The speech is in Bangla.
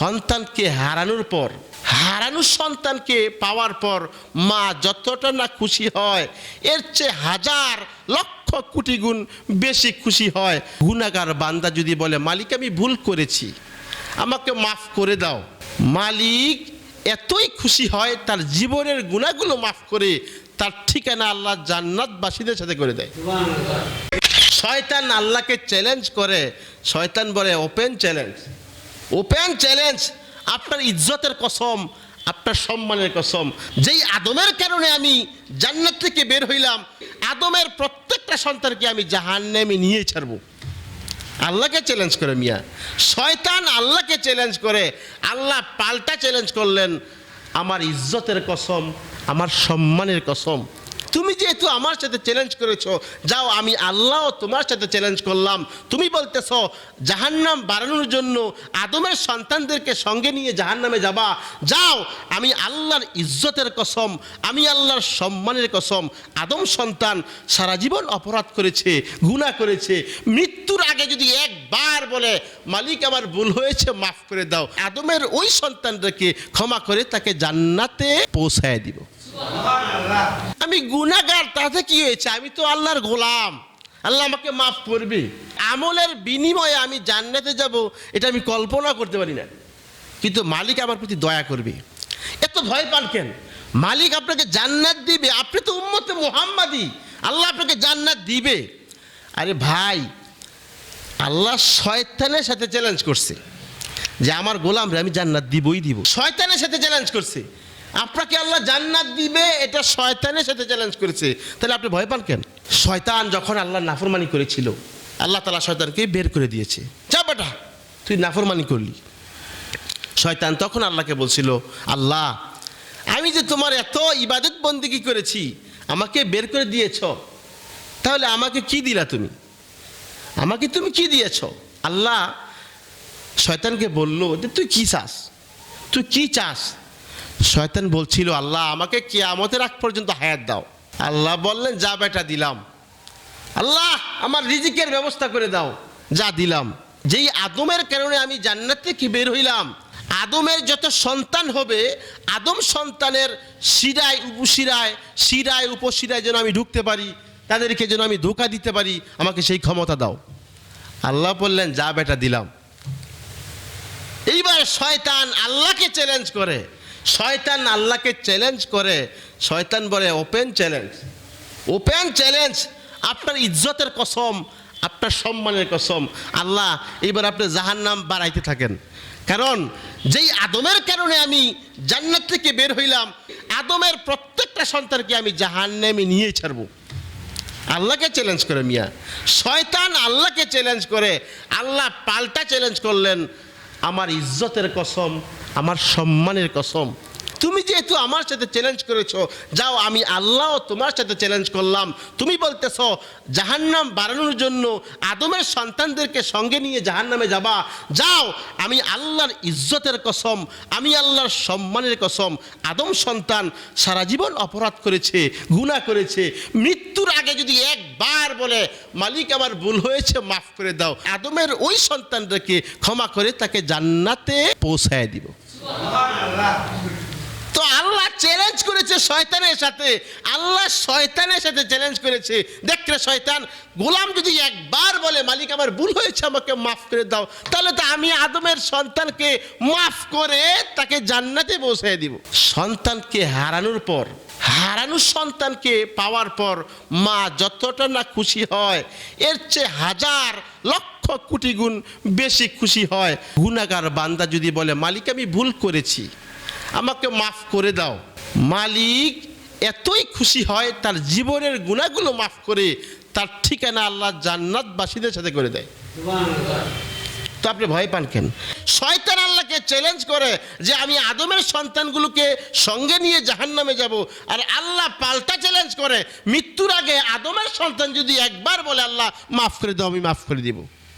সন্তানকে হারানোর পর হারানোর সন্তানকে পাওয়ার পর মা যতটা না খুশি হয় এর চেয়ে হাজার লক্ষ কোটি গুণ বেশি খুশি হয়। গুণাগার বান্দা যদি বলে মালিক আমি ভুল করেছি আমাকে মাফ করে দাও। মালিক এতই খুশি হয় তার জীবনের গুণাগুলো মাফ করে তার ঠিকানা আল্লাহ জান্নাতবাসীদের সাথে করে দেয়। শয়তান আল্লাহকে চ্যালেঞ্জ করে শয়তান বলে ওপেন চ্যালেঞ্জ ওপেন চ্যালেঞ্জ, আপনার ইজ্জতের কসম, আপনার সম্মানের কসম। যেই আদমের কারণে আমি জান্নাত থেকে বের হইলাম, আদমের প্রত্যেকটা সন্তানকে আমি জাহান্নামে নিয়ে ছাড়বো। আল্লাহকে চ্যালেঞ্জ করে মিয়া। শয়তান আল্লাহকে চ্যালেঞ্জ করে। আল্লাহ পাল্টা চ্যালেঞ্জ করলেন। আমার ইজ্জতের কসম, আমার সম্মানের কসম তুমি যেহেতু আমার সাথে চ্যালেঞ্জ করেছ, যাও, আমি আল্লাহ তোমার সাথে চ্যালেঞ্জ করলাম। তুমি বলতেছো, জাহান্নাম বাড়ানোর জন্য আদমের সন্তানদেরকে সঙ্গে নিয়ে জাহান্নামে যাবা। যাও, আমি আল্লাহর ইজ্জতের কসম, আমি আল্লাহর সম্মানের কসম, আদম সন্তান সারা জীবন অপরাধ করেছে গুনাহ করেছে। মৃত্যুর আগে যদি একবার বলে, মালিক, আমার ভুল হয়েছে, মাফ করে দাও, আদমের ওই সন্তানটাকে ক্ষমা করে তাকে জান্নাতে পৌঁছায় দিব। আমি গুনাগার তাতে কি হয়েছে? আমি তো আল্লাহর গোলাম। আল্লাহ আমাকে মাফ করবে। আমলের বিনিময়ে আমি জান্নাতে যাব, এটা আমি কল্পনা করতে পারি না। কিন্তু মালিক আমার প্রতি দয়া করবে। এত ভয় পান কেন? মালিক আপনাকে জান্নাত দিবে। আপনি তো উম্মতে মোহাম্মদী। আল্লাহ আপনাকে জান্নাত দিবে। আরে ভাই, আল্লাহ শয়তানের সাথে চ্যালেঞ্জ করছে। যে আমার গোলাম রে, আমি জান্নাত দিবই দিব। শয়তানের সাথে চ্যালেঞ্জ করছে। আপনাকে আল্লাহ জান্নাত দিবে, এটা শয়তানের সাথে চ্যালেঞ্জ করেছে। তাহলে আপনি ভয় পান কেন? শয়তান যখন আল্লাহ নাফরমানি করেছিল, আল্লাহ তালা শয়তানকে বের করে দিয়েছে। যা বেটা, তুই নাফরমানি করলি। শয়তান তখন আল্লাহকে বলছিল, আল্লাহ, আমি যে তোমার এত ইবাদত বন্দিগি করেছি, আমাকে বের করে দিয়েছ। তাহলে আমাকে কি দিলা তুমি? আমাকে তুমি কি দিয়েছ? আল্লাহ শয়তানকে বলল, যে তুই কি চাস? তুই কি চাস? শয়তান বলছিল, আল্লাহ, আমাকে কেয়ামতের আগ পর্যন্ত হায়াত দাও। আল্লাহ বললেন, যা বেটা দিলাম। আল্লাহ, আমার রিজিকের ব্যবস্থা করে দাও, যা দিলাম। যেই আদমের কারণে আমি জান্নাত থেকে বের হইলাম, আদমের যত সন্তান হবে, আদম সন্তানের শিরায়, উপশিরায় শিরায়, উপশিরায় যেন আমি ঢুকতে পারি, তাদেরকে যেন আমি ধোকা দিতে পারি, আমাকে সেই ক্ষমতা দাও। আল্লাহ বললেন, যা বেটা দিলাম। এইবার শয়তান আল্লাহকে চ্যালেঞ্জ করে। শয়তান আল্লাহকে চ্যালেঞ্জ করে, শয়তান বলে ওপেন চ্যালেঞ্জ ওপেন চ্যালেঞ্জ আপনার ইজ্জতের কসম, আপনার সম্মানের কসম। আল্লাহ এইবার আপনি জাহান্নাম বাড়াইতে থাকেন। কারণ, যেই আদমের কারণে আমি জান্নাত থেকে বের হইলাম, আদমের প্রত্যেকটা সন্তানকে আমি জাহান্নামে নিয়ে ছাড়বো। আল্লাহকে চ্যালেঞ্জ করে মিয়া। শয়তান আল্লাহকে চ্যালেঞ্জ করে, আল্লাহ পাল্টা চ্যালেঞ্জ করলেন আমার ইজ্জতের কসম আমার সম্মানের কসম। তুমি যেহেতু আমার সাথে চ্যালেঞ্জ করেছ, যাও, আমি আল্লাহ তোমার সাথে চ্যালেঞ্জ করলাম। তুমি বলতেছ, জাহান্নাম বাড়ানোর জন্য আদমের সন্তানদেরকে সঙ্গে নিয়ে জাহান্নামে যাবা। যাও, আমি আল্লাহর ইজ্জতের কসম, আমি আল্লাহর সম্মানের কসম, আদম সন্তান সারা জীবন অপরাধ করেছে, গুনাহ করেছে। মৃত্যুর আগে যদি একবার বলে, মালিক, আমার ভুল হয়েছে, মাফ করে দাও। আদমের ওই সন্তানটাকে ক্ষমা করে তাকে জান্নাতে পৌঁছায় দিব। তো আল্লাহ চ্যালেঞ্জ করেছে শয়তানের সাথে। আল্লাহ শয়তানের সাথে চ্যালেঞ্জ করেছে। দেখলে শয়তান, গোলাম যদি একবার বলে, মালিক আমার ভুল হয়েছে, আমাকে মাফ করে দাও, তাহলে তো আমি আদমের সন্তানকে মাফ করে তাকে জান্নাতে পৌঁছায় দিব। সন্তানকে হারানোর পর হারানোর সন্তানকে পাওয়ার পর, মা যতটা না খুশি হয়, এর চেয়ে হাজার লক্ষ কোটি গুণ বেশি খুশি হয়। গুণাগার বান্দা যদি বলে, মালিক আমি ভুল করেছি আমাকে মাফ করে দাও। মালিক এতই খুশি হয় তার জীবনের গুণাগুলো মাফ করে তার ঠিকানা আল্লাহ জান্নাতবাসীদের সাথে করে দেয়। তো আপনি ভয় পান কেন? শয়তান আল্লাহকে চ্যালেঞ্জ করে যে আমি আদমের সন্তানগুলোকে সঙ্গে নিয়ে জাহান্নামে যাব আর আল্লাহ পাল্টা চ্যালেঞ্জ করে, মৃত্যুর আগে আদমের সন্তান যদি একবার বলে, আল্লাহ, মাফ করে দাও, আমি মাফ করে দিব।